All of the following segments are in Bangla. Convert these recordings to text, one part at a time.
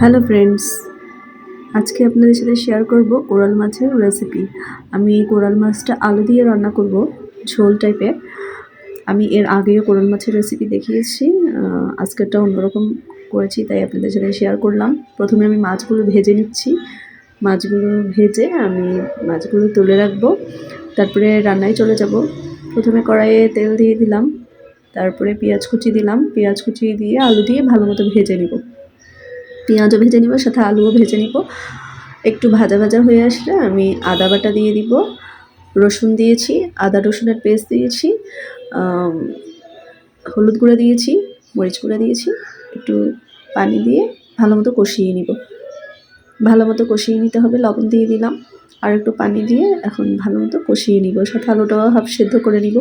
হ্যালো ফ্রেন্ডস, আজকে আপনাদের সাথে শেয়ার করব কোরাল মাছের রেসিপি আমি এই কোরাল মাছটা আলু দিয়ে রান্না করব, ঝোল টাইপের আমি এর আগেও কোরাল মাছের রেসিপি দেখিয়েছি আজকেরটা অন্যরকম করেছি, তাই আপনাদের সাথে শেয়ার করলাম। প্রথমে আমি মাছগুলো ভেজে নিচ্ছি। মাছগুলো ভেজে আমি মাছগুলো তুলে রাখব, তারপরে রান্নায় চলে যাব। প্রথমে কড়াইয়ে তেল দিয়ে দিলাম, তারপরে পেঁয়াজ কুচি দিলাম। পেঁয়াজ কুচি দিয়ে আলু দিয়ে ভালো মতো ভেজে নিব। পেঁয়াজও ভেজে নিব, সাথে আলুও ভেজে নিব। একটু ভাজা ভাজা হয়ে আসলে আমি আদা বাটা দিয়ে দিব। রসুন দিয়েছি, আদা রসুনের পেস্ট দিয়েছি হলুদ গুঁড়ো দিয়েছি, মরিচ গুঁড়ো দিয়েছি, একটু পানি দিয়ে ভালো মতো কষিয়ে নিব। ভালো মতো কষিয়ে নিতে হবে, লবণ দিয়ে দিলাম। আর একটু পানি দিয়ে এখন ভালো মতো কষিয়ে নিব, সাথে আলুটাও হাফ সেদ্ধ করে নিব।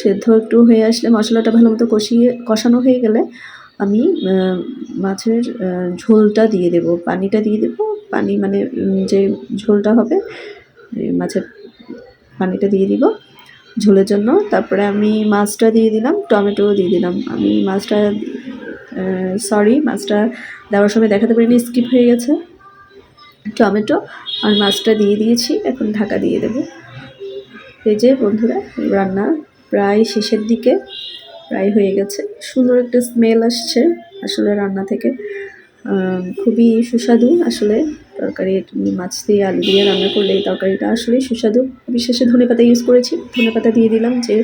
সেদ্ধ একটু হয়ে আসলে মশলাটা ভালো মতো কষিয়ে, কষানো হয়ে গেলে আমি মাছের ঝোলটা দিয়ে দেব, পানিটা দিয়ে দেব, পানি মানে যে ঝোলটা হবে মাছের পানিটা দিয়ে দিব ঝোলের জন্য। তারপরে আমি মাছটা দিয়ে দিলাম টমেটো দিয়ে দিলাম। আমি মাছটা সরি মাছটা দেওয়ার সময় দেখাতে পারিনি স্কিপ হয়ে গেছে। টমেটো আর মাছটা দিয়ে দিয়েছি, এখন ঢাকা দিয়ে দেবো। এই যে বন্ধুরা, রান্না প্রায় শেষের দিকে, প্রায় হয়ে গেছে। সুন্দর একটা স্মেল আসছে। আসলে রান্না থেকে। খুবই সুস্বাদু আসলে তরকারি মাছ দিয়ে আলু দিয়ে রান্না করলে এই তরকারিটা আসলে সুস্বাদু। বিশেষে ধনে পাতা ইউজ করেছি। ধনে পাতা দিয়ে দিলাম যে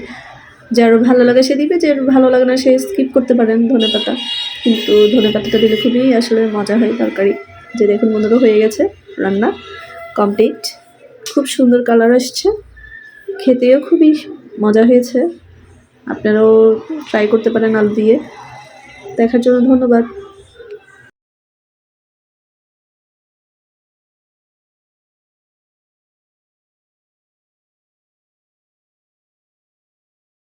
যার ভালো লাগে সে দিবে, যে ভালো লাগে না সে স্কিপ করতে পারেন ধনে পাতা। কিন্তু ধনে পাতাটা দিলে খুবই আসলে মজা হয় তরকারি। যে দেখুন বন্ধুরা, হয়ে গেছে রান্না কমপ্লিট খুব সুন্দর কালার আসছে। খেতেও খুবই মজা হয়েছে। আপনারাও ট্রাই করতে পারেন আলু দিয়ে। দেখার জন্য ধন্যবাদ।